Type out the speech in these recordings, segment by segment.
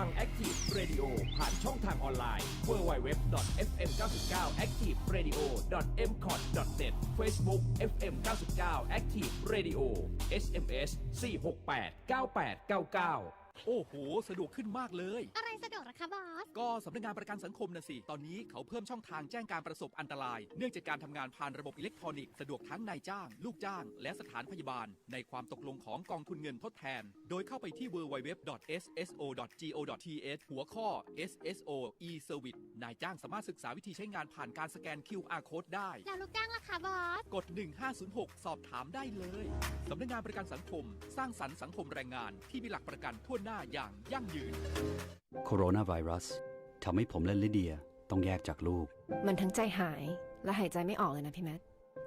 ฟัง Active Radio ผ่านช่องทางออนไลน์ www.fm99activeradio.mcot.net Facebook FM 99 Active Radio SMS 468 9899 โอ้โห สะดวกขึ้นมากเลย อะไรสะดวกเหรอคะบอส ก็สำนักงานประกันสังคมนะสิ ตอนนี้เขาเพิ่มช่องทางแจ้งการประสบอันตราย เนื่องจากการทำงานผ่านระบบอิเล็กทรอนิกส์สะดวกทั้งนายจ้าง ลูกจ้าง และสถานพยาบาล ในความตกลงของกองทุนเงินทดแทน โดยเข้าไปที่ www.sso.go.th หัวข้อ SSO e-service นายจ้างสามารถศึกษาวิธีใช้งานผ่านการสแกน QR code ได้ แล้วลูกจ้างล่ะคะบอส กด 1506 สอบถามได้เลยสำนักงานประกันสังคม สร้างสรรค์สังคมแรงงานที่มีหลักประกันทั่วหน้าอย่างยั่งยืน โคโรนาไวรัสทำให้ผมและลิเดียต้องแยกจากลูก มันทั้งใจหายและหายใจไม่ออกเลยนะพี่แมท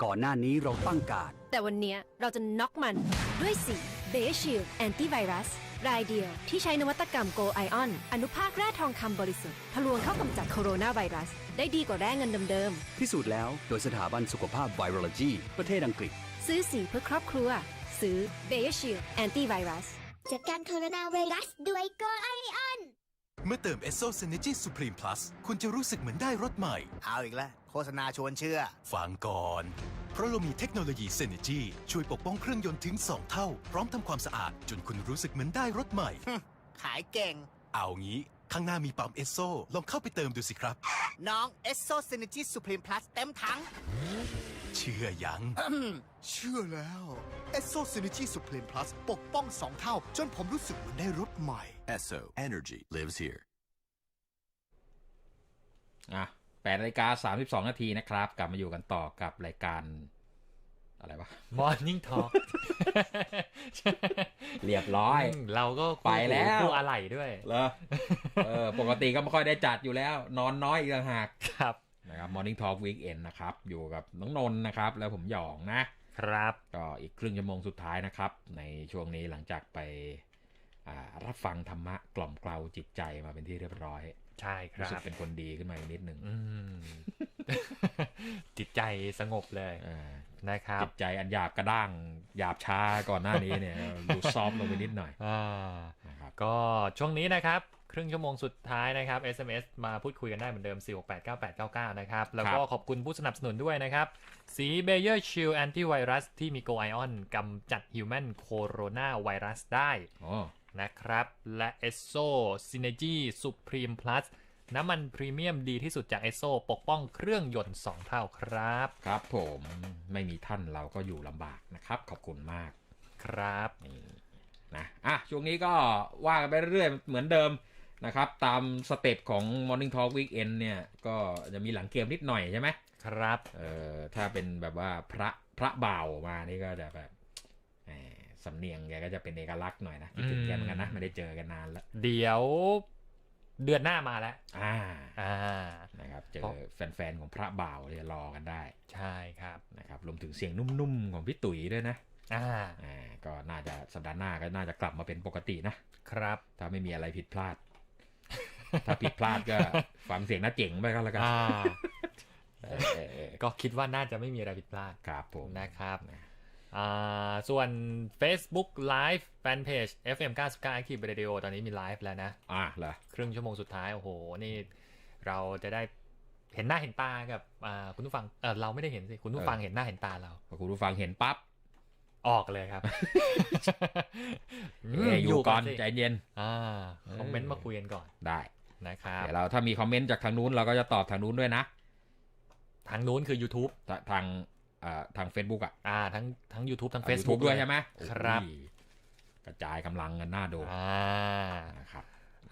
ก่อนหน้านี้เราตั้งการดแต่วันเนี้ยเราจะน็อกมันด้วยสีเบชิลแอนตี้ไวรัสรายเดียวที่ใช้นวัตกรรมโกไอออน อนุภาคแร่ทองคำบริสุทธิ์ทะลวงเข้ากำจัดโคโรนาไวรัส ได้ดีกว่าแร่เงินเดิมพิสูจน์แล้วโดยสถาบันสุขภาพไวรัลจีประเทศอังกฤษ ๆซื้อสีเพื่อครอบครัว ซื้อเบชิลแอนตี้ไวรัส จัดการโคโรนาไวรัสด้วยโกไอออน เมื่อเติม Esso Synergy Supreme Plus คุณจะรู้สึกเหมือนได้รถใหม่ เอาอีกแล้วโฆษณาชวนเชื่อ ฟังก่อน เพราะเรามีเทคโนโลยี Synergy ช่วยปกป้องเครื่องยนต์ถึง 2 เท่า พร้อมทำความสะอาด จนคุณรู้สึกเหมือนได้รถใหม่ ขายเก่ง เอางี้ ข้างหน้ามีปั๊ม Esso ลองเข้าไปเติมดูสิครับ น้อง Esso Synergy Supreme Plus เต็มถัง เชื่อยัง เชื่อแล้ว Esso Synergy Supreme Plus ปกป้อง2เท่า จนผมรู้สึกเหมือนได้รถใหม่ Esso Energy lives here อะแปดนาฬิกาสามสิบสองนาทีนะครับ กลับมาอยู่กันต่อกับรายการ อะไรวะ Morning Talk เรียบร้อยอืมเราก็คู่ไปแล้ว คู่อะไหล่ด้วย เหรอ เออ ปกติก็ไม่ค่อยได้จัดอยู่แล้ว นอนน้อยอีกต่างหาก ครับ นะครับ Morning Talk Weekend นะครับ อยู่กับน้องนนท์นะครับ แล้วผมหยองนะครับก็อีกครึ่งชั่วโมงสุดท้ายนะครับ ในช่วงนี้หลังจากไปอ่ารับฟังธรรมะกล่อมเกลาจิตใจมาเป็นที่เรียบร้อย ใช่ครู้รัสึกบเป็นคนดีขึ้นมาอีกนิดหนึ่งอืมจิตใจสงบเลยเออนะครับจิตใจอันหยาบกระด้างหยาบช้าก่อนหน้านี้เนี่ยดูซอฟต์ลงไปนิดหน่อยอ่านะครับก็ช่วงนี้นะครับ ครึ่งชั่วโมงสุดท้ายนะครับ SMS มาพูดคุยกันได้เหมือนเดิม 4689899 นะครับ แล้วก็ขอบคุณผู้สนับสนุนด้วยนะครับ สีเบเยอร์ชิลแอนตี้ไวรัสที่มีโกไอออนกำจัดฮิวแมนโคโรนาไวรัสได้อ๋อนะครับ และ Esso Synergy Supreme Plus น้ำมันพรีเมียมดีที่สุดจาก Esso ปกป้องเครื่องยนต์ 2 เท่าครับ ครับผมไม่มีท่านเราก็อยู่ลำบากนะครับ ขอบคุณมากครับนี่นะอะช่วงนี้ก็ว่ากันไปเรื่อยๆเหมือนเดิม นะครับ ตามสเต็ปของ Morning Talk Weekend เนี่ย ก็จะมีหลังเกมนิดหน่อยใช่ไหมครับ เอ่อถ้าเป็นแบบว่าพระพระบ่าวมานี่ก็จะแบบแหมสำเนียงแกก็จะเป็นเอกลักษณ์หน่อยนะคิดถึงแกเหมือนกันนะไม่ได้เจอกันนานแล้ว เดี๋ยวเดือนหน้ามาแล้ว อ่า อ่า นะครับ เจเพอราะแฟนๆของพระบ่าวเนี่ยรอกันได้ ใช่ครับ นะครับ รวมถึงเสียงนุ่มๆของพี่ตุ๋ยด้วยนะ อ่า อ่า ก็น่าจะสัปดาห์หน้าก็น่าจะกลับมาเป็นปกตินะ ครับ ถ้าไม่มีอะไรผิดพลาด ถ้าผิดพลาดก็ฟังเสียงน้าเจ๋งไปก็แล้วกันอ่าเออเออเออก็คิดว่าน่าจะไม่มีอะไรผิดพลาดครับผมนะครับอ่าส่วน Facebook Live Fanpage FM 99 Active Radio ตอนนี้มีไลฟ์แล้วนะ อะเหรอครึ่งชั่วโมงสุดท้าย โอ้โห นี่เราจะได้เห็นหน้าเห็นตากับอ่าคุณผู้ฟังเออเราไม่ได้เห็นสิ คุณผู้ฟังเห็นหน้าเห็นตาเราพอคุณผู้ฟังเห็นปั๊บ ออกเลยครับเอ้ยอยู่ก่อนสิใจเย็น อ่าเออคอมเมนต์มาคุยกันก่อน ได้ นะครับเดี๋ยวเราถ้ามีคอมเมนต์จากทางนู้นเราก็จะตอบทางนู้นด้วยนะ ทางนู้นคือ YouTube ทาทางเอ่อทาง Facebook อะอ่าทั้งทั้ง YouTube ทั้งทาง Facebook ด้วยใช่ไหมครับโอ้ยกระจายกำลังกันหน้าดูอ่านะครับ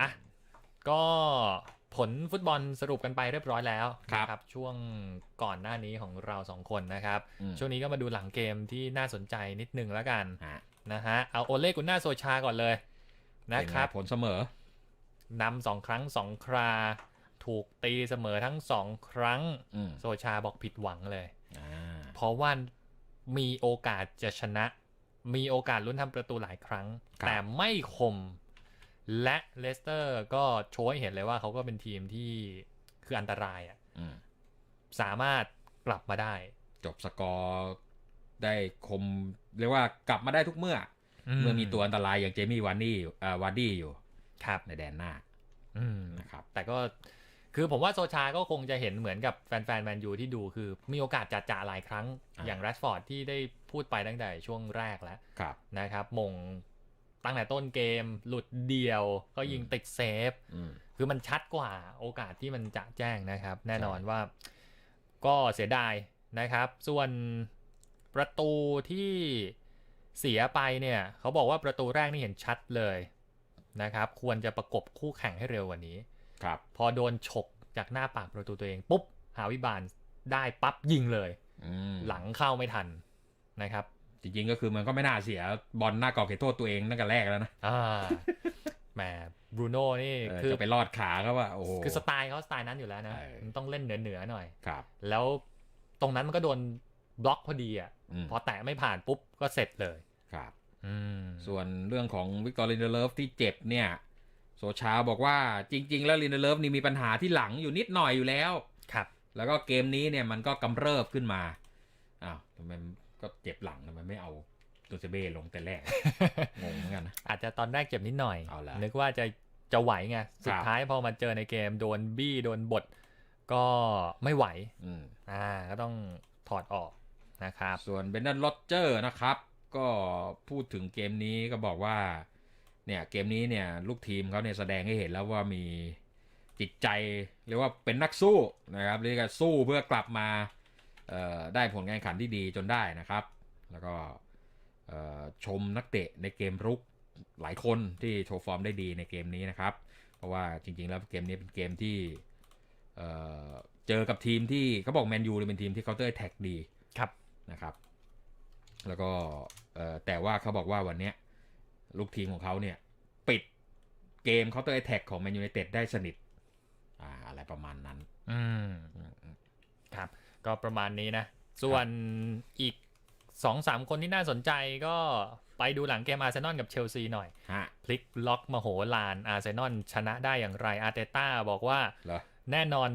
อะก็ผลฟุตบอลสรุปกันไปเรียบร้อยแล้วครับนะช่วงก่อนหน้านี้ของเราสองคนนะครับอืมช่วงนี้ก็มาดูหลังเกมที่น่าสนใจนิดนึงแล้วกันฮะนะฮะเอาโอเล่กุนน่าโซชาก่อนเลยนะครับเป็นไงผลเสมอ นำสองครั้งสองครา ถูกตีเสมอทั้งสองครั้งอืมโซชาบอกผิดหวังเลยอ่าเพราะว่ามีโอกาสจะชนะ มีโอกาสลุ้นทำประตูหลายครั้ง แต่ไม่คม และเลสเตอร์ก็โชว์ให้เห็นเลยว่าเขาก็เป็นทีมที่คืออันตรายอะอืมสามารถกลับมาได้ จบสกอร์ได้คม เรียกว่ากลับมาได้ทุกเมื่ออมเมื่อมีตัวอันตรายอย่างเจมี่วานนี่เอ่อวาร์ดี้อยู่ ครับในแดนหน้าอืมนะครับแต่ก็คือผมว่าโซชาก็คงจะเห็นเหมือนกับแฟนๆแมนยูที่ดูคือมีโอกาสจ่าๆหลายครั้งอ่าอย่างแรชฟอร์ดที่ได้พูดไปตั้งแต่ช่วงแรกแล้วครับนะครับ มงตั้งแต่ต้นเกม หลุดเดียวก็ยิงติดเซฟอืมคือมันชัดกว่าโอกาสที่มันจะแจ้งนะครับ แน่นอนใช่ว่าก็เสียดายนะครับ ส่วนประตูที่เสียไปเนี่ย เขาบอกว่าประตูแรกนี่เห็นชัดเลย นะครับ ควรจะประกบคู่แข่งให้เร็วกว่านี้ ครับ พอโดนฉกจากหน้าปากประตูตัวเอง ปุ๊บ หาวิบาลได้ปั๊บยิงเลยอืมหลังเข้าไม่ทันนะครับ จริงๆก็คือมันก็ไม่น่าเสียบอลหน้ากรอบเขตโทษตัวเองตั้งแต่แรกแล้วนะอ่าแหมบรูโน่นี่เออคือจะไปรอดขาเขาว่าโอ้โหคือสไตล์เขาสไตล์นั้นอยู่แล้วนะเออมันต้องเล่นเหนือๆหน่อยครับ แล้วตรงนั้นมันก็โดนบล็อกพอดีอะอืมพอแตะไม่ผ่านปุ๊บก็เสร็จเลยครับอืม ส่วนเรื่องของวิกตอร์ลินเดเลฟที่เจ็บเนี่ย โซชาบอกว่าจริง ๆ แล้วลินเดเลฟนี่มีปัญหาที่หลังอยู่นิดหน่อยอยู่แล้ว ครับ แล้วก็เกมนี้เนี่ยมันก็กำเริบขึ้นมา อ้าวทำไมมันก็เจ็บหลังทำไมไม่เอาตัวเซเบ้ลงแต่แรก งงเหมือนกันนะอาจจะตอนแรกเจ็บนิดหน่อยเอาละนึกว่าจะจะไหวไง สุคดรับท้ายพอมาเจอในเกมโดนบี้โดนบดก็ไม่ไหวอืมอ่า ก็ต้องถอดออกนะครับ ส่วนเบนดันโรเจอร์นะครับ ก็พูดถึงเกมนี้ก็บอกว่า เนี่ยเกมนี้เนี่ยลูกทีมเขาเนี่ยแสดงให้เห็นแล้วว่ามีจิตใจเรียกว่าเป็นนักสู้นะครับเรียกว่าสู้เพื่อกลับมาเอ่อได้ผลการแข่งขันที่ดีจนได้นะครับ แล้วก็เอ่อชมนักเตะในเกมรุกหลายคนที่โชว์ฟอร์มได้ดีในเกมนี้นะครับ เพราะว่าจริง ๆ แล้วเกมนี้เป็นเกมที่เอ่อเจอกับทีมที่เขาบอกแมนยูเป็นทีมที่เคาน์เตอร์แท็กดีครับนะครับ แล้วก็เอ่อแต่ว่าเขาบอกว่าวันเนี้ยลูกทีมของเขาเนี่ย ปิดเกมเคาน์เตอร์แท็กของแมนยูไนเต็ดได้สนิทอ่าอะไรประมาณนั้นอืมอืมอืมครับ ก็ประมาณนี้นะ ส่วนอีกสองสามคนที่น่าสนใจก็ไปดูหลังเกมอาร์เซนอลกับเชลซีหน่อยฮะพลิกล็อกมโหฬารอาร์เซนอลชนะได้อย่างไรอาร์เตต้าบอกว่าเหรอแน่นอน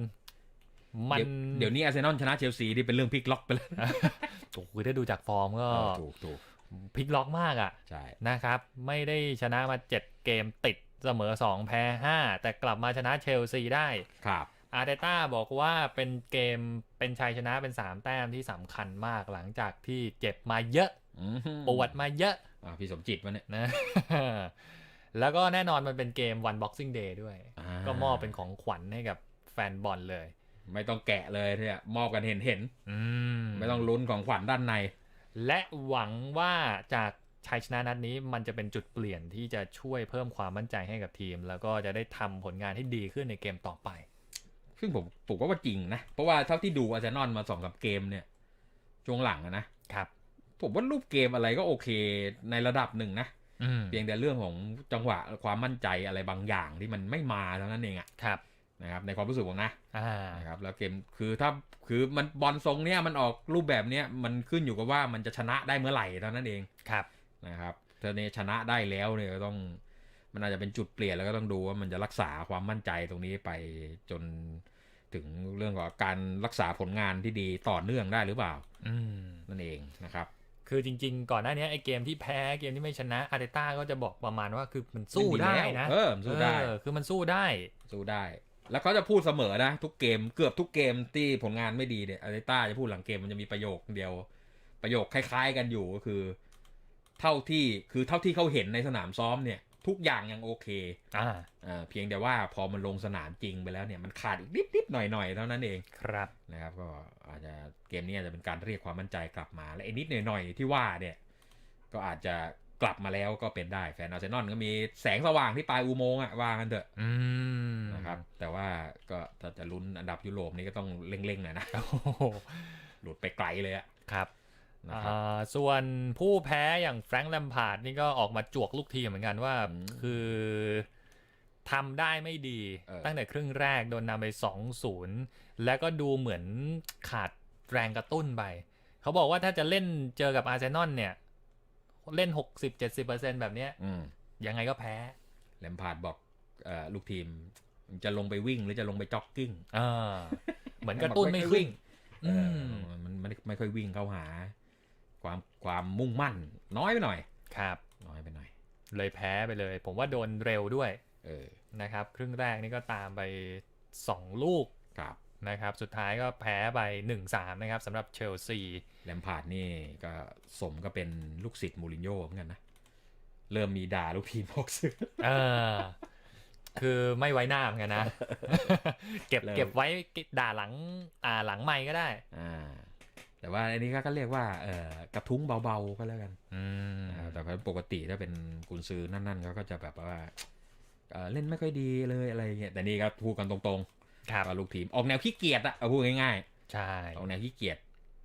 มันเดี๋ยวเดี๋ยวนี้อาร์เซนอลชนะเชลซีนี่เป็นเรื่องพลิกล็อกไปแล้วโอ้โหถ้าดูจากฟอร์มก็เออถูกถูกพลิกล็อกมากอะใช่นะครับ ไม่ได้ชนะมา 7 เกมติดเสมอ 2 แพ้ 5 แต่กลับมาชนะเชลซีได้ครับอาร์เตต้าบอกว่าเป็นเกมเป็นชัยชนะเป็น 3 แต้มที่สำคัญมากหลังจากที่เจ็บมาเยอะอืมปวดมาเยอะอ่าพี่สมจิตวะเนี่ยนะแล้วก็แน่นอนมันเป็นเกมวัน Boxing Day ด้วยอ่าก็มอบเป็นของขวัญให้กับแฟนบอลเลย ไม่ต้องแกะเลยเนี่ยมอบกันเห็นเห็นอืมไม่ต้องลุ้นของขวัญด้านใน และหวังว่าจากชัยชนะนัดนี้มันจะเป็นจุดเปลี่ยนที่จะช่วยเพิ่มความมั่นใจให้กับทีม แล้วก็จะได้ทำผลงานให้ดีขึ้นในเกมต่อไป ซึ่งผมผมก็ว่าจริงนะ เพราะว่าเท่าที่ดูอาร์เซนอลมาสองสามเกมเนี่ยช่วงหลังอะนะครับผมว่ารูปเกมอะไรก็โอเคในระดับหนึ่งนะอืมเพียงแต่เรื่องของจังหวะความมั่นใจอะไรบางอย่างที่มันไม่มาเท่านั้นเองอะครับ นะครับในความรู้สึกผมนะอ่านะครับแล้วเกมคือถ้าคือมันบอลทรงเนี้ยมันออกรูปแบบเนี้ยมันขึ้นอยู่กับว่ามันจะชนะได้เมื่อไหร่เท่านั้นเองครับนะครับถ้าเนี่ยชนะได้แล้วเนี่ยก็ต้องมันอาจจะเป็นจุดเปลี่ยนแล้วก็ต้องดูว่ามันจะรักษาความมั่นใจตรงนี้ไปจนถึงเรื่องของการรักษาผลงานที่ดีต่อเนื่องได้หรือเปล่า อืมนั่นเองนะครับ คือจริง ๆ ก่อนหน้านี้ไอ้เกมที่แพ้เกมที่ไม่ชนะอาร์เตต้าก็จะบอกประมาณว่าคือมันสู้ได้นะเออมันสู้ได้เออคือมันสู้ได้สู้ได้ แล้วเขาจะพูดเสมอนะ ทุกเกมเกือบทุกเกมที่ผลงานไม่ดีเนี่ยอาร์เตต้าจะพูดหลังเกมมันจะมีประโยคเดียว ประโยคคล้าย ๆ กันอยู่ก็คือ เท่าที่คือเท่าที่เขาเห็นในสนามซ้อมเนี่ย ทุกอย่างยังโอเคอ่าอ่าเพียงแต่ว่าพอมันลงสนามจริงไปแล้วเนี่ยมันขาดอีกนิดๆหน่อยๆเท่านั้นเองครับนะครับ ก็อาจจะเกมนี้อาจจะเป็นการเรียกความมั่นใจกลับมา และไอ้นิดหน่อยๆที่ว่าเนี่ย ก็อาจจะ กลับมาแล้วก็เป็นได้แฟนอาร์เซนอลก็มีแสงสว่างที่ปลายอุโมงค์อะว่ากันเถอะอืมนะครับแต่ว่าก็ถ้าจะลุ้นอันดับยุโรปนี่ก็ต้องเร่งๆหน่อยนะโอ้โหหลุดไปไกลเลยอะครับนะครับอ่าส่วนผู้แพ้อย่างแฟรงค์แลมพาร์ดนี่ก็ออกมาจวกลูกทีมเหมือนกันว่าอืมคือทำได้ไม่ดีเออตั้งแต่ครึ่งแรกโดนนำไป 2-0 แล้วก็ดูเหมือนขาดแรงกระตุ้นไป เขาบอกว่าถ้าจะเล่นเจอกับอาร์เซนอลเนี่ย เล่น60-70%แบบเนี้ยอืมยังไงก็แพ้แลมพาร์ดบอกเอ่อลูกทีมจะลงไปวิ่งหรือจะลงไปจ็อกกิ้งอ่าเหมือนกระตุ้นไม่ขึ้นเออือมมันมันไม่ไม่ค่อยวิ่งเข้าหา ความความมุ่งมั่น น้อยไปหน่อย ครับ น้อยไปหน่อย เลยแพ้ไปเลย ผมว่าโดนเร็วด้วย เออนะครับ ครึ่งแรกนี่ก็ตามไป2ลูกครับ นะครับ สุดท้ายก็แพ้ไป 1-3 นะครับสำหรับเชลซีแลมพาร์ดนี่ก็สมก็เป็นลูกศิษย์มูรินโญ่เหมือนกันนะ เริ่มมีด่าลูกทีมพกซื้อเออคือไม่ไว้หน้าเหมือนกันนะ เก็บเริ่มเก็บไว้ด่าหลังอ่าหลังไม่ก็ได้ อ่า แต่ว่าอันนี้ก็เรียกว่าเออกระทุ้งเบาๆก็แล้วกัน อืมนะครับแต่ว่าปกติถ้าเป็นกุนซือนั่นๆเขาก็จะแบบว่าเอ่อเล่นไม่ค่อยดีเลยอะไรเงี้ยแต่นี่ก็พูดกันตรง ครับๆว่าลูกทีม ออกแนวขี้เกียจอะเอาพูดง่ายใช่ๆออกแนวขี้เกียจ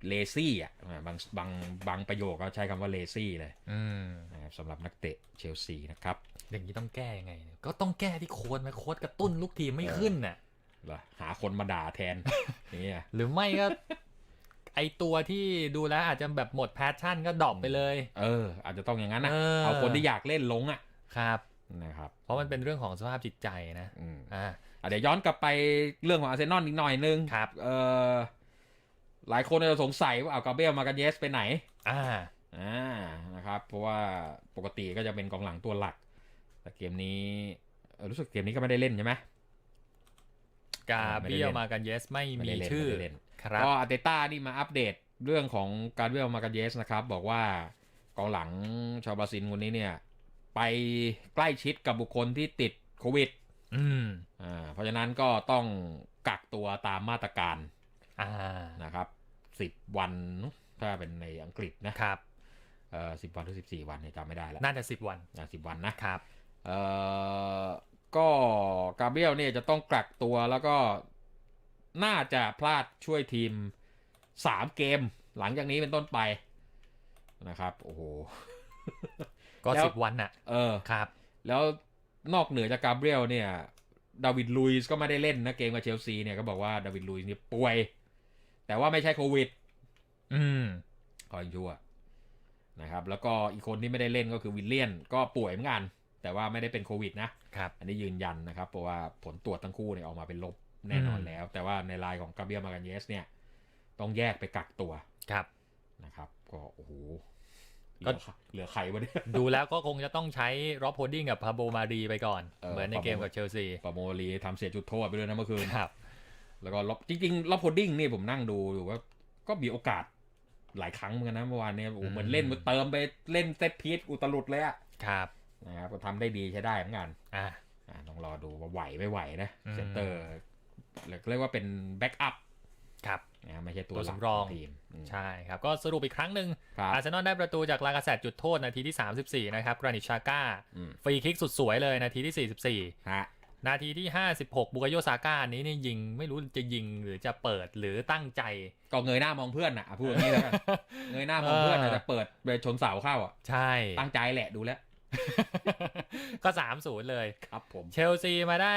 เลซี่อะบางบางบางประโยคก็ใช้คำว่าเลซี่เลยอืมนะครับสำหรับนักเตะเชลซีนะครับ อย่างนี้ต้องแก้ยังไงเนี่ยก็ต้องแก้ที่โค้ดไหมโค้ดกระตุ้นลูกทีมไม่ขึ้นน่ะเหรอหาคนมาด่าแทนนี่อะหรือไม่ก็ ไอตัวที่ดูแล้วอาจจะแบบหมดแพชชั่นก็ดรอปไปเลย เออ อาจจะต้องอย่างนั้นนะเออเอาคนที่อยากเล่นลงอะครับ นะครับเพราะมันเป็นเรื่องของสภาพจิตใจนะอืมอ่าอะเดี๋ยวย้อนกลับไปเรื่องของอาร์เซนอลอีกหน่อยนึงครับเออหลายคนอาจจะสงสัยว่าเอากาเบรียลมากันเยสไปไหน อ่าอ่านะครับ เพราะว่าปกติก็จะเป็นกองหลังตัวหลัก แต่เกมนี้เอ่อรู้สึกเกมนี้ก็ไม่ได้เล่นใช่ไหมกาเบียลมากันเยสไม่ไม่มีได้เล่นชื่อไม่ได้เล่นครับก็อาร์เตต้านี่มาอัปเดตเรื่องของการเวลมากันเยสนะครับ บอกว่ากองหลังชาวบราซิลคนนี้เนี่ย ไปใกล้ชิดกับบุคคลที่ติดโควิด อืมอ่าเพราะฉะนั้นก็ต้องกักตัวตามมาตรการอ่านะครับสิบวันถ้าเป็นในอังกฤษนะครับเอ่อสิบวันหรือสิบสี่วันเนี่ยจำไม่ได้แล้ว น่าจะสิบวันสิบวันนะครับเอ่อก็กาเบรียลเนี่ยจะต้องกักตัวแล้วก็น่าจะพลาดช่วยทีมสามเกม หลังจากนี้เป็นต้นไปนะครับ โอ้โห ก็แล้วสิบวันน่ะ เออครับ แล้วนอกเหนือจากกาเบรียลเนี่ยดาวิดลุยส์ก็ไม่ได้เล่นนะเกมกับเชลซีเนี่ยก็บอกว่าดาวิดลุยส์เนี่ยป่วย แต่ว่าไม่ใช่โควิด อืมคอยชั่วนะครับ แล้วก็อีกคนที่ไม่ได้เล่นก็คือวิลเลียนก็ป่วยเหมือนกัน แต่ว่าไม่ได้เป็นโควิดนะครับ อันนี้ยืนยันนะครับ เพราะว่าผลตรวจทั้งคู่เนี่ยออกมาเป็นลบแน่นอนอืมแล้ว แต่ว่าในรายของกาเบียลมากันเยสเนี่ย ต้องแยกไปกักตัวครับนะครับ ก็โอ้โหเห ก็ลือเหลือใครวะเนี่ยดูแล้วก็คงจะต้องใช้ร็อบโฮดดิ้งกับพาโบมารีไปก่อนเออเหมือนในเกมกับเชลซีปาโมลีทำเสียจุดโทษไปด้วยนะเมื่อคืนครับ แล้วก็ล็อบจริงๆล็อบโพดดิ้งนี่ผมนั่งดูอยู่ว่าก็มีโอกาสหลายครั้งเหมือนกันนะเมื่อวานเนี่ยโอ้โหเหมือนเล่นเติมไปเล่นเซตพีทอุตลุดเลยอะครับนะครับก็ทำได้ดีใช้ได้เหมือนกันอ่าอ่าต้องรอดูว่าไหวไม่ไหวนะอืมเซนเตอร์เรียกว่าเป็นแบ็กอัพครับ นะไม่ใช่ตัวตัวหลักสำรองขทีมอืมใช่ครับ ก็สรุปอีกครั้งหนึ่งครับอาร์เซนอลได้ประตูจากลากาเซตจุดโทษนาทีที่ 34 นะครับกรานิชชาก้าอืมฟรีคิกสุดสวยเลยนาทีที่ฮะ44นาทีที่ 56บุกาโยซาก้าอันนี้นี่ยิงไม่รู้จะยิงหรือจะเปิดหรือตั้งใจ ก็เงยหน้ามองเพื่อนอะอะพูดอย่างนี้แล้วกันเงยหน้ามองเพื่อนอาจจะเปิดไปชนเสาเข้าอะใช่ ตั้งใจแหละดูแล้ว ก็3-0เลยครับผม เชลซีมาได้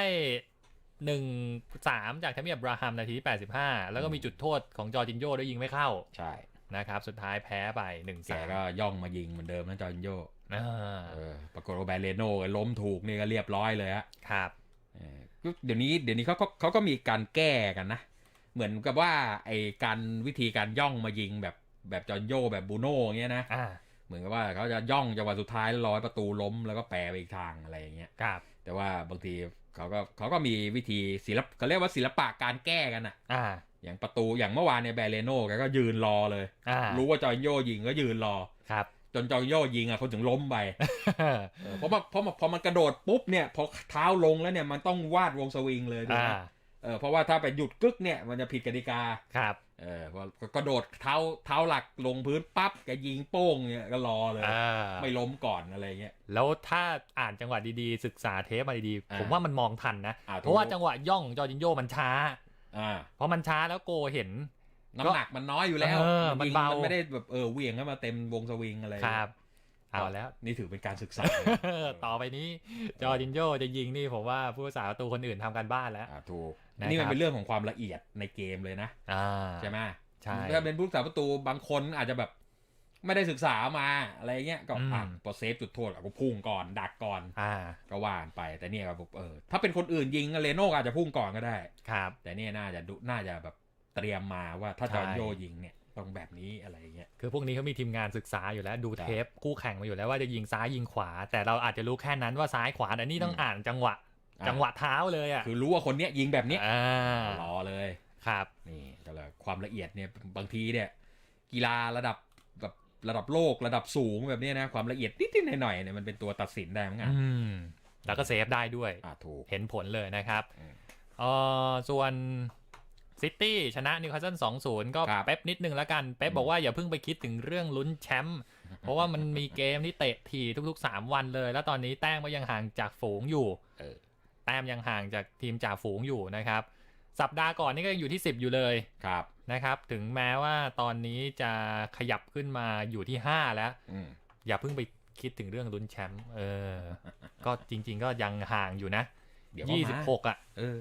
1-3จากทามิอับราฮัมนาทีที่85แล้วก็มีจุดโทษของจอร์จินโยด้วยยิงไม่เข้าใช่นะครับ สุดท้ายแพ้ไปแกก็1-3ย่องมายิงเหมือนเดิมนะจอร์จินโยอ่าเออปรากฏว่าแบรเลโน่ล้มถูกนี่ก็เรียบร้อยเลยฮะครับเออก็เดี๋ยวนี้เดี๋ยวนี้เขาก็เขาก็มีการแก้กันนะ เหมือนกับว่าไอการวิธีการย่องมายิงแบบแบบจอร์นโยแบบบูโน่อย่างเงี้ยนะอ่า เหมือนกับว่าเขาจะย่องจังหวะสุดท้ายแล้วรอให้ประตูล้มแล้วก็แปรไปอีกทางอะไรอย่างเงี้ยครับ แต่ว่าบางทีเขาก็เขาก็มีวิธีศิลปเขาเรียกว่าศิลปะการแก้กันอะอ่า อย่างประตูอย่างเมื่อวานเนี่ยแบรเลโน่แกก็ยืนรอเลย อ่า รู้ว่าจอร์นโยยิงก็ยืนรอครับ จนจอร์นโยยิงอะเขาถึงล้มไปเออเพราะว่าเพราะพอมันกระโดดปุ๊บเนี่ยพอเท้าลงแล้วเนี่ยมันต้องวาดวงสวิงเลยถูกอ่าไหมเออเพราะว่าถ้าไปหยุดกึกเนี่ยมันจะผิดกติกา ครับ เออพอกระโดดเท้าเท้าหลักลงพื้นปั๊บแกยิงโป้งเนี่ยก็รอเลยอ่าไม่ล้มก่อนอะไรเงี้ยแล้วถ้าอ่านจังหวะดีๆ ศึกษาเทปมาดีๆอ่าผมว่ามันมองทันนะอ่าถูกเพราะว่าจังหวะย่องจอร์จินโยมันช้าอ่าเพราะมันช้าแล้วโกเห็นน้ำหนักมันน้อยอยู่แล้วเออยิงมันเบามัมันไม่ได้แบบเออเหวี่ยงเข้ามาเต็มวงสวิงอะไรครับเอาแล้วนี่ถือเป็นการศึกษา ต่อไปนี้จอร์จินโยจะยิงนี่ผมว่าผู้สาประตูคนอื่นทำการบ้านแล้วอ่าถูก นะครับนี่มันเป็นเรื่องของความละเอียดในเกมเลยนะอ่าใช่ไหมใช่ถ้าเป็นผู้รักษาประตูบางคนอาจจะแบบไม่ได้ศึกษามาอะไรเงี้ยก็อืมอะพอเซฟจุดโทษอะก็พุ่งก่อน ดักก่อนอ่าก็ว่านไปแต่เนี่ยแบบเออถ้าเป็นคนอื่นยิงเลโน่ก็อาจจะพุ่งก่อนก็ได้ครับ แต่เนี่ยน่าจะดูน่าจะแบบเตรียมมาว่าถ้าใช่จอร์นโยยิงเนี่ยต้องแบบนี้อะไรเงี้ยคือพวกนี้เขามีทีมงานศึกษาอยู่แล้วดูใช่เทปคู่แข่งมาอยู่แล้วว่าจะยิงซ้ายยิงขวา แต่เราอาจจะรู้แค่นั้นว่าซ้ายขวาแต่นี่ต้องอืมอ่านจังหวะอ่า จังหวะเท้าเลยอะคือรู้ว่าคนเนี้ยยิงแบบเนี้ยอ่ารอเลยครับนี่แต่ละความละเอียดเนี่ยบางทีเนี่ยกีฬาระดับแบบระดับโลกระดับสูงแบบเนี้ยนะความละเอียดนิดๆหน่อยๆเนี่ยมันเป็นตัวตัดสินได้เหมือนกันอืมแล้วก็เซฟได้ด้วยอ่าถูกเห็นผลเลยนะครับอืมเอ่อส่วนซิตี้ชนะนิวคาสเซิล2-0ก็ครับเป๊ปนิดนึงแล้วกัน เป๊ปบอกว่าอย่าเพิ่งไปคิดถึงเรื่องลุ้นแชมป์เพราะว่ามันมีเกมที่เตะทีทุกๆ 3 วันเลย แล้วตอนนี้แต้มก็ยังห่างจากฝูงอยู่เออ แต้มยังห่างจากทีมจ่าฝูงอยู่นะครับ สัปดาห์ก่อนนี่ก็ยังอยู่ที่ 10 อยู่เลยครับนะครับ ถึงแม้ว่าตอนนี้จะขยับขึ้นมาอยู่ที่ 5 แล้วอืมอย่าเพิ่งไปคิดถึงเรื่องลุ้นแชมป์เออ ก็จริง ๆ ก็ยังห่างอยู่นะเดี๋ยวยี่ก็สิบมาหกอะเออ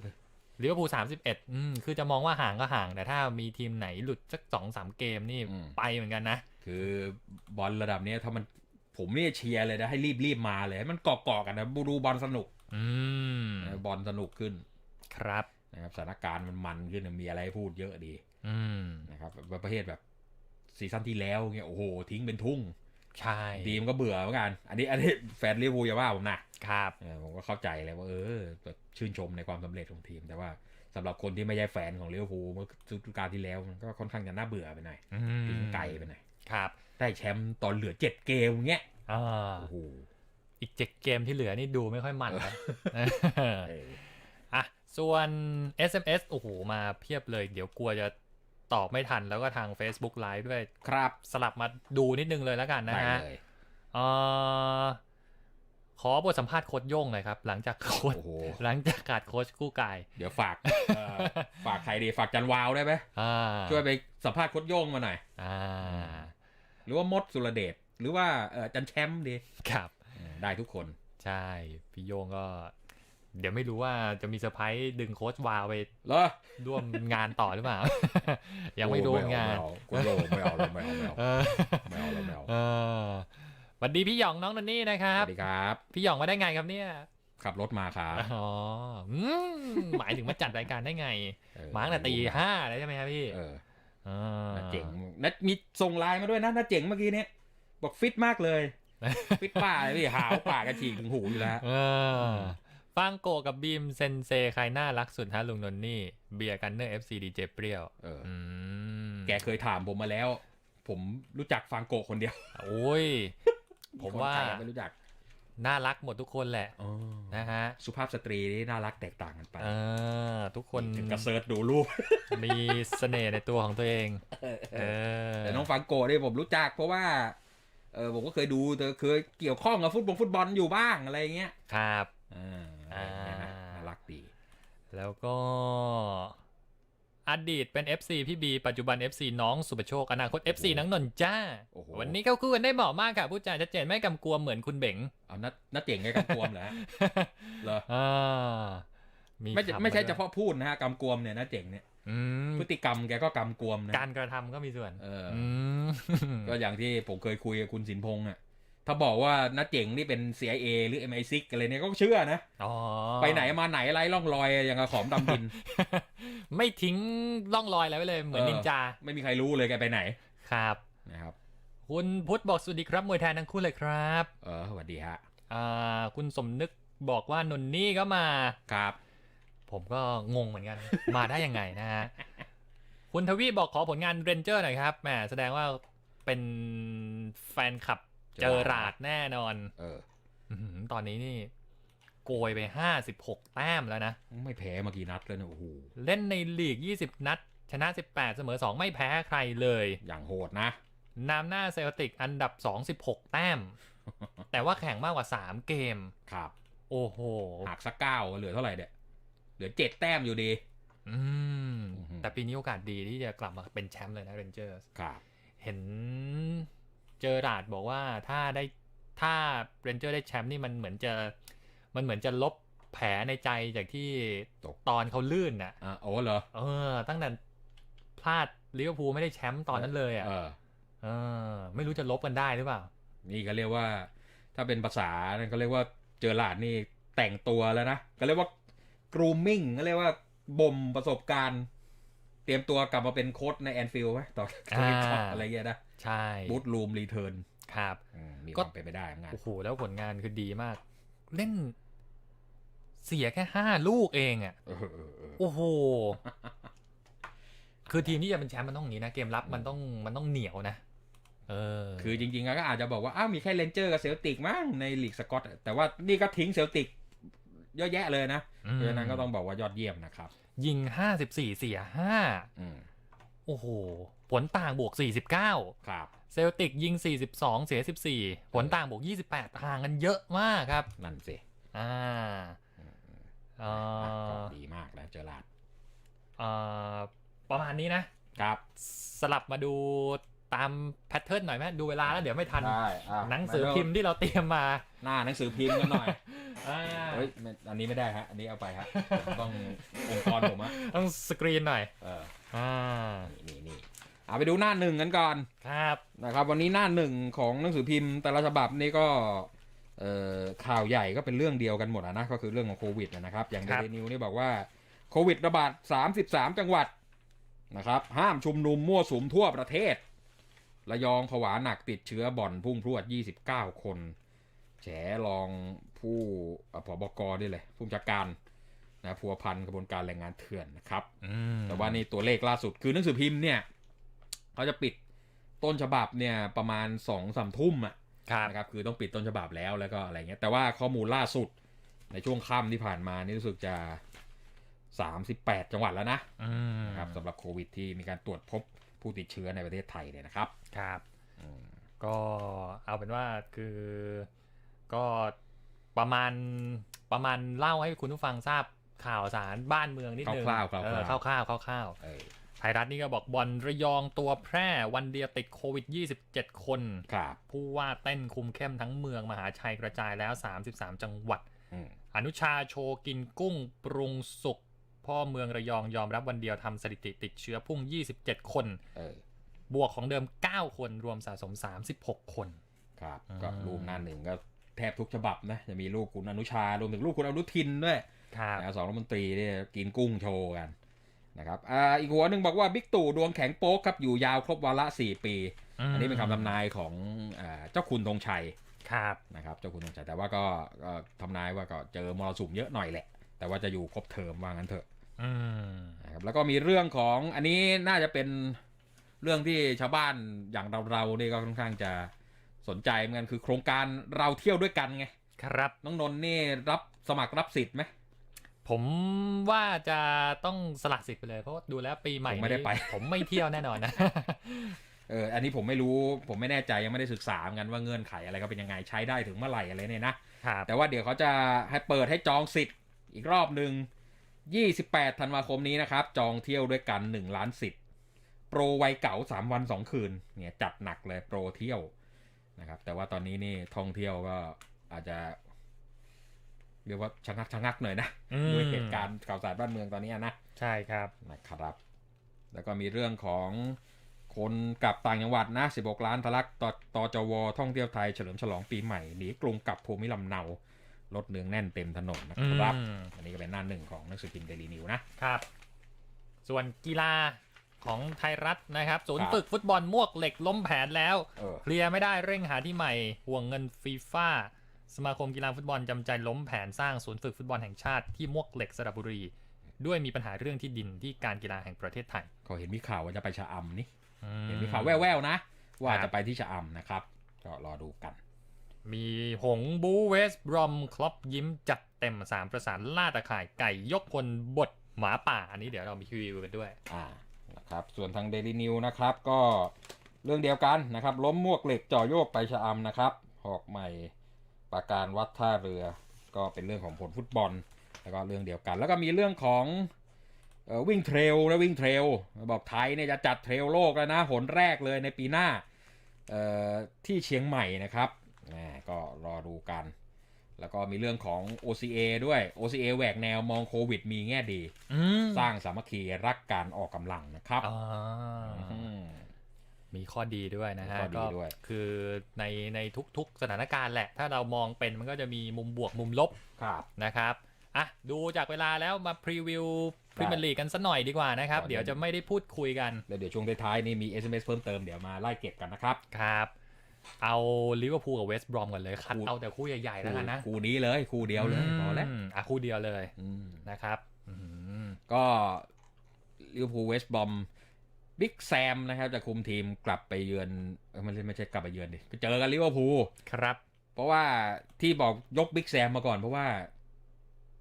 ลิเวอร์พูลสามสิบเอ็ดอืมคือจะมองว่าห่างก็ห่าง แต่ถ้ามีทีมไหนหลุดสักสองสามเกมนี่อืมไปเหมือนกันนะ คือบอลระดับเนี้ยถ้ามัน ผมเนี่ยเชียร์เลยนะ ให้รีบรีบมาเลยให้มันเกาะเกาะกันนะดูบอลสนุก อืมนะบอลสนุกขึ้น ครับนะครับสถานการณ์มันมันขึ้นมีอะไรให้พูดเยอะดี อืมนะครับประเภทแบบซีซั่นที่แล้วเงี้ยโอ้โห ทิ้งเป็นทุ่ง ใช่ดีมก็เบื่อเหมือนกัน อันนี้อันนี้แฟนลิเวอร์พูลอย่าว่าผมนะครับเออผมก็เข้าใจเลยว่าเออแบบชื่นชมในความสำเร็จของทีม แต่ว่าสำหรับคนที่ไม่ใช่แฟนของลิเวอร์พูลเมื่อฤดูกาลที่แล้วมันก็ค่อนข้างจะน่าเบื่อไปหน่อยอืมทิ้งไกลไปหน่อยครับ ได้แชมป์ตอนเหลือเจ็ดเกมเงี้ยอ่าโอ้โหอีกเจ็ดเกมที่เหลือนี่ดูไม่ค่อยมันนะเอออะส่วน SMS โอ้โหมาเพียบเลยเดี๋ยวกลัวจะตอบไม่ทันแล้วก็ทาง Facebook Live ด้วย ครับ สลับมาดูนิดนึงเลยแล้วกันนะได้ฮะเลยเอ่อขอบทสัมภาษณ์โค้ชโย่งหน่อยครับ หลังจากโค้ชโอ้โหหลังจากขาดโค้ชกู้กาย เดี๋ยวฝากเอ่อฝากใครดีฝากจันวาวได้ไหมอ่าช่วยไปสัมภาษณ์โคดโย่งมาหน่อยอ่า หรือว่ามดสุรเดชหรือว่าเอ่อจันแชมป์ดีครับเออได้ทุกคน ใช่ พี่โย่งก็ เดี๋ยวไม่รู้ว่าจะมีเซอร์ไพรส์ดึงโค้ชวาวไปเหรอร่วมงานต่อหรือเปล่า ยังไม่รู้งานไม่เอาโคดโย่งไม่เอาไม่เอาไม่เอาเออไม่เอาไม่เอาเออสวัสดีพี่หยองน้องนันนี่นะคสรับวัสดีครับ พี่หยองมาได้ไงครับเนี่ยขับรถมาครับอ๋ออืมหมายถึงมาจัดรายการได้ไงเออมาตั้งแต่ตีห้าเลยใช่ไหมครับพี่เอออ่า น่าเจ๋งนัดมีส่งไลน์มาด้วยนะน่าเจ๋งเมื่อกี้เนี้ยบอกฟิตมากเลย ฟิตป่าเลยพี่หาวป่ากระฉีกถึงหูอยู่แล้วเออฟังโกะกับบีมเซนเซใครน่ารักสุดฮะลุงนนนี่ เบียร์กันเนอร์เอฟซีดีเจเปรี้ยวเอออืมแกเคยถามผมมาแล้ว ผมรู้จักฟังโกะคนเดียว โอ้ย ผมคนว่าไทยไม่รู้จัก น่ารักหมดทุกคนแหละนะฮะสุภาพสตรีนี่น่ารักแตกต่างกันไปเออทุกคนถึงกระเซิร์ชดูรูป มีเสน่ห์ในตัวของตัวเองเออแต่น้องฟังโกะนี่ผมรู้จักเพราะว่าเออผมก็เคยดูแต่เคยเกี่ยวข้องกับฟุตบอลฟุตบอลอยู่บ้างอะไรเงี้ยครับอ่าอะไรเงี้ยนะน่ารักดี แล้วก็ อดีตเป็น FC พี่บี ปัจจุบัน FC น้องสุประโชค อนาคต FC นังนนท์จ้า โอ้โห วันนี้เข้าคู่กันได้เหมาะมากค่ะพูดจาชัดเจนไม่กำกวมเหมือนคุณเบ๋งเอานัดนัดเจ๋งไงกำกวมเหรอฮะเหรออ่ามีไม่ใช่คำไม่ใช่ด้วยเฉพาะพูดนะฮะกำกวมเนี่ยนะเจ๋งเนี่ยอืมพฤติกรรมแกก็กำกวมนะการกระทำก็มีส่วนเออมก็อย่างที่ผมเคยคุยกับคุณสินพงษ์อะ ถ้าบอกว่านัดเจ๋งนี่เป็น CIA หรือ MI6 อะไรเนี่ยก็เชื่อนะอ๋อไปไหนมาไหนไร้ร่องรอยอย่างกับขอมดำดิน ไม่ทิ้งร่องรอยอะไรไว้เลยเหมือนเออนินจา ไม่มีใครรู้เลยแกไปไหนครับนะครับ คุณพุทธบอกสวัสดีครับมวยไทยทั้งคู่เลยครับ เออสวัสดีฮะอ่าคุณสมนึกบอกว่านนนี่ก็มาครับ ผมก็งงเหมือนกัน มาได้ยังไงนะฮะคุณทวีบอกขอผลงานเรนเจอร์หน่อยครับแหมแสดงว่าเป็นแฟนคลับ เจอราดแน่นอน เอออื้อหือตอนนี้นี่ โกยไปห้าสิบหกแต้มแล้วนะ ไม่แพ้มากี่นัดแล้วเนี่ยโอ้โหเล่นในลีก20นัด ชนะ18เสมอ2ไม่แพ้ใครเลย อย่างโหดนะนำหน้าเซลติกอันดับ2 16แต้ม แต่ว่าแข่งมากกว่า3เกมครับ โอ้โหหักสักเก้าเหลือเท่าไหร่เนี่ยเหลือเจ็ดแต้มอยู่ดี อืมอื้อหือแต่ปีนี้โอกาสดีที่จะกลับมาเป็นแชมป์เลยนะเรนเจอร์ครับ เห็น เจอราดบอกว่าถ้าได้ถ้าเรนเจอร์ได้แชมป์นี่มันเหมือนจะมันเหมือนจะลบแผลในใจจากที่ตกตอนเขาลื่นน่ะอะโอ้เหรอเออ ตั้งแต่พลาดลิเวอร์พูลไม่ได้แชมป์ตอนนั้นเลยอะเออเออ ไม่รู้จะลบกันได้หรือเปล่า นี่ก็เรียกว่า ถ้าเป็นภาษานั่นก็เรียกว่าเจอหลาดนี่แต่งตัวแล้วนะก็เรียกว่า grooming ก็เรียกว่าบ่มประสบการณ์ เตรียมตัวกลับมาเป็นโค้ชในแอนฟิลด์ไหมต่ออ่าอะไรเงี้ยนะ ใช่บูธรูมรีเทิร์นครับมีคก็วามเป็นไปได้เหมือนกันโอ้โหแล้วผลงานคือดีมาก เล่นเสียแค่ห้าลูกเองอะ่ะเออเออเออโอ้โห คือทีมที่จะเป็นแชมป์มันต้องอย่างนี้นะ เกมรับมันต้องมันต้องเหนียวนะเออ คือจริงๆ ก็อาจจะบอกว่า อ้าวมีแค่เลนเจอร์กับเซลติกมั้งในลีกสกอตแต่ว่านี่ก็ทิ้งเซลติกเยอะแยะเลยนะอืมเพราะฉะนั้นก็ต้องบอกว่ายอดเยี่ยมนะครับ ยิงห้าสิบสี่เสียห้าอืม โอ้โห ผลต่างบวกสี่สิบเก้าครับ เซลติกยิง 42 เสีย 14 ผลต่างบวก 28 ห่างกันเยอะมากครับ นั่นสิ อ่าเอ่ก็อดีมากแล้วเจอราร์ดเอ่อประมาณนี้นะ ครับ สลับมาดูตามแพทเทิร์นหน่อยไหมดูเวลาแล้วเดี๋ยวไม่ทันได้อะหนังสือพิมพ์ที่เราเตรียมมา หน้าหนังสือพิมพ์กันหน่อยอ่าเฮ้ยไม่อันนี้ไม่ได้ฮะ อันนี้เอาไปฮะผมต้ององค์กรผมอะต้องสกรีนหน่อยเอออ่านี่นี่นี่เอาไปดูหน้าหนึ่งกันก่อนครับนะครับวันนี้หน้าหนึ่งของหนังสือพิมพ์แต่ละฉบับนี่ก็เอ่อข่าวใหญ่ก็เป็นเรื่องเดียวกันหมดอะนะ ก็คือเรื่องของโควิดนะครับ อย่างเดลินิวนี่บอกว่าโควิดระบาด 33 จังหวัดนะครับ ห้ามชุมนุมมั่วสุมทั่วประเทศ ระยองผวาหนักติดเชื้อบ่อนพุ่งพรวด 29 คน แฉรองผู้เอ่อผบกด้วยเลยผู้บัญชาการ นะพัวพันกระบวนการแรงงานเถื่อนนะครับอืมแต่ว่านี่ตัวเลขล่าสุดคือหนังสือพิมพ์เนี่ยเขาจะปิดต้นฉบับเนี่ยประมาณสองสามทุ่มอะครับนะครับคือต้องปิดต้นฉบับแล้วแล้วก็อะไรเงี้ยแต่ว่าข้อมูลล่าสุดในช่วงค่ำที่ผ่านมานี่รู้สึกจะ38จังหวัดแล้วนะอืมนะครับสำหรับโควิดที่มีการตรวจพบผู้ติดเชื้อในประเทศไทยเนี่ยนะครับครับอืมก็เอาเป็นว่าคือก็ประมาณประมาณเล่าให้คุณผู้ฟังทราบ ข่าวสารบ้านเมืองนิดนึงคร่าวๆคร่าวๆเออคร่าวๆคร่าวๆเออไทยรัฐนี่ก็บอกบอลระยองตัวแพร่วันเดียวติดโควิด 27 คนครับผู้ว่าเต้นคุมเข้มทั้งเมืองมหาชัยกระจายแล้ว 33 จังหวัดอืมอนุชาโชว์กินกุ้งปรุงสุกพ่อเมืองระยองยอมรับวันเดียวทำสถิติติดเชื้อพุ่ง 27 คนเออบวกของเดิม 9 คนรวมสะสม 36 คน ครับอืมก็รูปหน้าหนึ่งก็แทบทุกฉบับนะ จะมีรูปคุณอนุชารวมถึงรูปคุณอนุทินด้วยครับ นะสองรัฐมนตรีเนี่ยกินกุ้งโชว์กันนะครับอ่าอีกหัวหนึ่งบอกว่าบิ๊กตู่ดวงแข็งโป๊กครับอยู่ยาวครบวาระ4ปี อันนี้เป็นคำทำนายของอ่าเจ้าคุณธงชัยครับนะครับเจ้าคุณธงชัยแต่ว่าก็ก็ทำนายว่าก็เจอมรสุมเยอะหน่อยแหละ แต่ว่าจะอยู่ครบเทอมว่างั้นเถอะอืมนะครับแล้วก็มีเรื่องของอันนี้น่าจะเป็นเรื่องที่ชาวบ้านอย่างเราเราๆนี่ก็ค่อนข้างจะสนใจเหมือนกันคือโครงการเราเที่ยวด้วยกันไงครับน้องนนท์นี่รับสมัครรับสิทธิ์ไหม ผมว่าจะต้องสละสิทธิ์ไปเลยเพราะว่าดูแล้วปีใหม่ผมไม่ได้นี้ไป ผมไม่เที่ยวแน่นอนนะเอออันนี้ผมไม่รู้ผมไม่แน่ใจยังไม่ได้ศึกษาเหมือนกันว่าเงื่อนไขอะไรก็เป็นยังไงใช้ได้ถึงเมื่อไหร่อะไรเนี่ยนะครับแต่ว่าเดี๋ยวเขาจะให้เปิดให้จองสิทธิ์อีกรอบหนึ่ง28ธันวาคมนี้นะครับ จองเที่ยวด้วยกัน1ล้านสิทธิ์โปรวัยเก่า3วัน 2 คืนเนี่ยจัดหนักเลยโปรเที่ยวนะครับแต่ว่าตอนนี้นี่ท่องเที่ยวก็อาจจะ เรียกว่าชะงักชะงักหน่อยนะอืมด้วยเหตุการณ์ข่าวสารบ้านเมืองตอนนี้นะใช่ครับนะครับ แล้วก็มีเรื่องของคนกลับต่างจังหวัดนะ 16 ล้านทะลักตตจวท่องเที่ยวไทยเฉลิมฉลองปีใหม่หนีกรุงกลับภูมิลำเนารถเนืองแน่นเต็มถนนนะครับอืมอันนี้ก็เป็นหน้าหนึ่งของหนังสือพิมพ์เดลีนิวนะครับ ส่วนกีฬาของไทยรัฐนะครับศูนคย์รับฝึกฟุตบอลมวกเหล็กล้มแผนแล้วเออเคลียร์ไม่ได้เร่งหาที่ใหม่ห่วงเงินฟีฟ่า สมาคมกีฬาฟุตบอลจำใจล้มแผนสร้างศูนย์ฝึกฟุตบอลแห่งชาติที่มวกเหล็กสระบุรี ด้วยมีปัญหาเรื่องที่ดินที่การกีฬาแห่งประเทศไทยเขาเห็นมีข่าวว่าจะไปชะอำนี่อืเห็นมีข่าวแว่วๆนะ ว่าครับจะไปที่ชะอำนะครับ ก็รอดูกัน มีหงส์บูเวสบรอมคลอปยิ้มจัดเต็มสามประสานล่าตะข่ายไก่ยกพลบทหมาป่า อันนี้เดี๋ยวเรามีรีวิวกันด้วยอ่านะครับส่วนทางเดลินิวนะครับก็เรื่องเดียวกันนะครับล้มมวกเหล็กจ่อโยกไปชะอำนะครับหอกใหม่ ประการวัดท่าเรือ ก็เป็นเรื่องของผลฟุตบอล แล้วก็เรื่องเดียวกัน แล้วก็มีเรื่องของเอ่อวิ่งเทรลนะวิ่งเทรลบอกไทยเนี่ยจะจัดเทรลโลกแล้วนะหนแรกเลยในปีหน้าเอ่อที่เชียงใหม่นะครับแหมก็รอดูกัน แล้วก็มีเรื่องของ OCA ด้วย OCA แหวกแนวมองโควิดมีแง่ดีอืมสร้างสามัคคีรักการออกกำลังนะครับอ่าอื มมีข้อดีด้วยนะฮะมีข้อดีก็ด้วยคือในในทุกๆสถานการณ์แหละ ถ้าเรามองเป็นมันก็จะมีมุมบวกมุมลบครับนะครับอะดูจากเวลาแล้วมาพรีวิวพรีเมียร์ลีกกันสัหน่อยดีกว่านะครับก่อนเดี๋ยวจะไม่ได้พูดคุยกันแล้วเดี๋ยวช่วงท้ายๆนี่มี SMS เพิ่มเติมเดี๋ยวมาไล่เก็บกันนะครับ ครับ เอาลิเวอร์พูลกับเวสต์บรอมก่อนเลยคัดคู่เอาแต่คู่ใหญ่ๆแล้วกันนะ คู่นี้เลยคู่เดียวเลยพอแล้วมอะคู่เดียวเลยอืมนะครับอืมก็ลิเวอร์พูลเวสต์บอม บิ๊กแซมนะครับจะคุมทีมกลับไปเยือนเอ้ยไม่ใช่ไม่ใช่กลับไปเยือนดิไปเจอกันลิเวอร์พูลครับ เพราะว่าที่บอกยกบิ๊กแซมมาก่อน เพราะว่า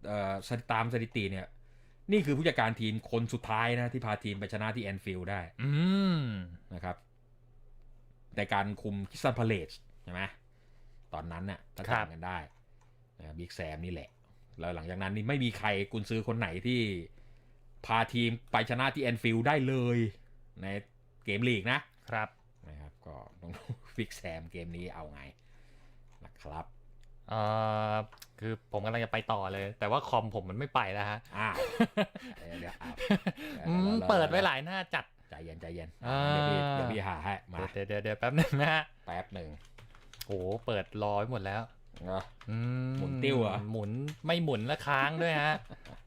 เอ่อตามสถิติเนี่ย นี่คือผู้จัดการทีมคนสุดท้ายนะ ที่พาทีมไปชนะที่แอนฟิลด์ได้ อืมนะครับในการคุมคิสซันพาเลสใช่ไหมตอนนั้นน่ะถ้าครับจำกันได้บิ๊กแซมนี่แหละ แล้วหลังจากนั้นนี่ไม่มีใครกุนซื้อคนไหนที่พาทีมไปชนะที่แอนฟิลด์ได้เลย ในเกมลีกนะครับนะครับก็ต้องดูบิ๊กแซมเกมนี้เอาไงนะครับเอ่อคือผมกำลังจะไปต่อเลย แต่ว่าคอมผมมันไม่ไปแล้วฮะอ่าเดี๋ยวเดี๋ยวเอาอืมเปิดไว้หลายหน้าจัดใจเย็นใจเย็นอ่าเดี๋ยวพี่เดี๋ยวพี่หาให้มาเดี๋ยวเดี๋ยวเดี๋ยวแป๊บหนึงนะฮะแป๊บหนึ่งโอ้เปิดรอไว้หมดแล้วเนาะอืหมุนติ้วเหรอหมุนไม่หมุนและค้างด้วยฮะ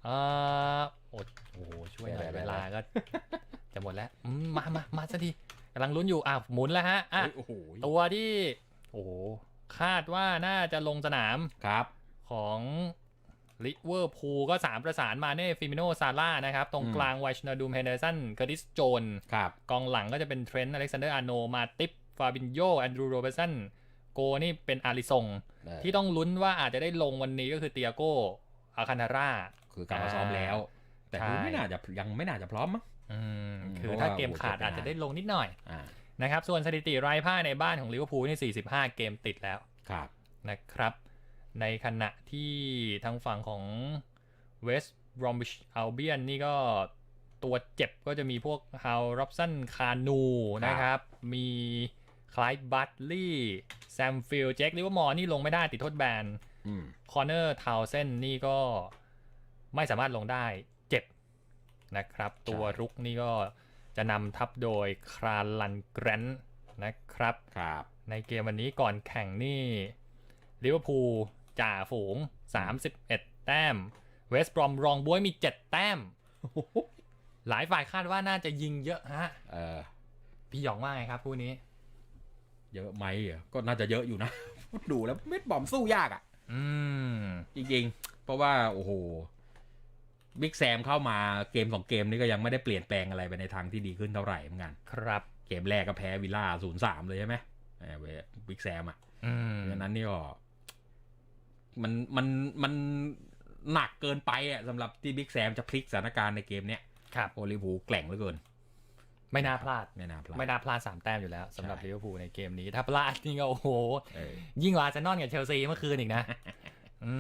เออโอ้โหช่วยหน่อยได้เวได้ลาก็ จะหมดแล้วอืมมามามาสักทีกำลังลุ้นอยู่อะหมุนแล้วฮะอะเฮ้ยโอ้โหตัวที่โอ้โหคาดว่าน่าจะลงสนามครับ ของลิเวอร์พูลก็สามประสานมาเน่ฟิมิโนซาร่านะครับ ตรงอืมกลางไวชนาดูมเฮเดอร์สันเคอร์ติสโจนครับกองหลังก็จะเป็นเทรนต์อเล็กซานเดอร์อาร์โนมาติปฟาบินโยแอนดรูโรเบสันโกนี่เป็นอาริซงเออที่ต้องลุ้นว่าอาจจะได้ลงวันนี้ก็คือเตียโกอาคันทาร่าคือกลับมาซ้อมแล้ว แต่ใช่คือไม่น่าจะยังไม่น่าจะพร้อมมั้งอืมอืม คือเพราะถ้าว่าเกมขาดโอ้โหอาจจะได้ลงนิดหน่อยอ่านะครับ ส่วนสถิติรายพ่ายในบ้านของลิเวอร์พูลนี่ 45 เกมติดแล้วครับนะครับ ในขณะที่ทางฝั่งของ West Bromwich Albion นี่ก็ตัวเจ็บก็จะมีพวกฮาวร็อบสันคานูนะครับ มีคลายบัตลีย์แซมฟิลด์แจ็คลิเวอร์มอร์นี่ลงไม่ได้ติดโทษแบนอืมคอนเนอร์ทาวเซนนี่ก็ไม่สามารถลงได้เจ็บ นะครับ ตัวรุกนี่ก็จะนำทัพโดยคราลันแกรนท์นะครับครับ ในเกมวันนี้ก่อนแข่งนี่ลิเวอร์พูลจ่าฝูง 31 แต้ม เวสต์บรอมรองบ้วยมี 7 แต้ม หลายฝ่ายคาดว่าน่าจะยิงเยอะฮะเออพี่หยองว่าไงครับคู่นี้ เยอะไหมเหรอก็น่าจะเยอะอยู่นะ ดูแล้วเม็ดบอมสู้ยากอะ อืม จริงๆ เพราะว่า โอ้โห บิ๊กแซมเข้ามาเกมสองเกมนี้ก็ยังไม่ได้เปลี่ยนแปลงอะไรไปในทางที่ดีขึ้นเท่าไหร่เหมือนกัน ครับ เกมแรกก็แพ้วิลล่าศูนย์สามเลยใช่ไหมเออเว้ยบิ๊กแซมอะอืมดังนั้นนี่ก็มันมันมันหนักเกินไปอะสำหรับที่บิ๊กแซมจะพลิกสถานการณ์ในเกมเนี้ยครับโอลิเวอร์พูลแกล่งเหลือเกิน ไม่น่าพลาดไม่น่าพลาดไม่น่าพลาด3แต้มอยู่แล้วสำหรับใช่ลิเวอร์พูลในเกมนี้ ถ้าพลาดนี่ก็โอ้โหเออยิ่งกว่าอาร์เซนอลกับเชลซีเมื่อคืนอีกนะ อื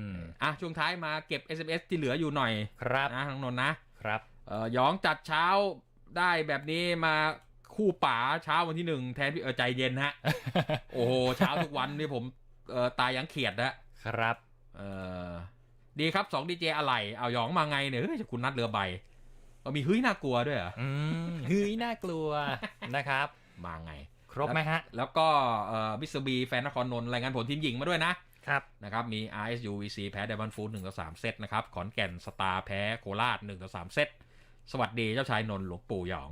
มอะช่วงท้ายมาเก็บ SMS ที่เหลืออยู่หน่อยครับนะทั้งนนท์นะครับเออหยองจัดเช้าได้แบบนี้มาคู่ป๋าเช้าวันที่หนึ่งแทนพี่เออใจเย็นฮะ โอ้โหเช้าทุกวันนี่ผมเออตายยังเขียดนะครับเออดีครับสองดีเจอะไรเอาหยองมาไงเนี่ยเฮ้ยคุณนัดเรือใบเอามีเฮ้ยน่ากลัวด้วยเหรออืมเฮ้ยน่ากลัวนะครับ มาไง ครบไหมฮะ แล้วก็เอ่อบิสบีแฟนนครนนท์รายงานผลทีมหญิงมาด้วยนะ ครับนะครับมี RSU VC แพ้ไดมอนฟูดหนึ่งต่อสามเซตนะครับขอนแก่นสตาร์แพ้โคราชหนึ่งต่อสามเซตสวัสดีเจ้าชายนนท์หลวงปู่หยอง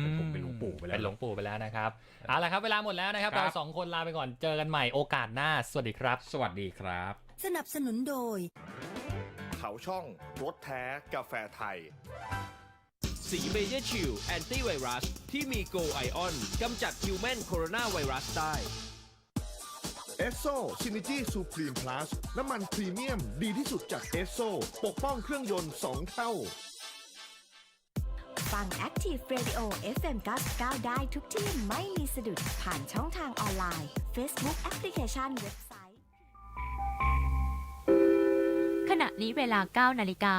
เป็นผมเป็นหลวงปู่ไปแล้วเป็นหลวงปู่ไปแล้วนะครับเอาละครับเวลาหมดแล้วนะครับครับเราสองคนลาไปก่อนเจอกันใหม่โอกาสหน้า สวัสดีครับ สวัสดีครับ สนับสนุนโดย เขาช่องรถแท้กาแฟไทย สีเบเยอร์ชิลแอนตี้ไวรัสที่มีโกไอออนกำจัดฮิวแมนโคโรนาไวรัสได้ เอสโซซินิจี้ซูพรีมพลัสน้ำมันพรีเมียมดีที่สุดจากเอสโซปกป้องเครื่องยนต์ 2 เท่า ฟัง Active Radio FM 99ได้ทุกที่ไม่มีสะดุดผ่านช่องทางออนไลน์ Facebook แอปพลิเคชันเว็บไซต์ ขณะนี้เวลา 9 นาฬิกา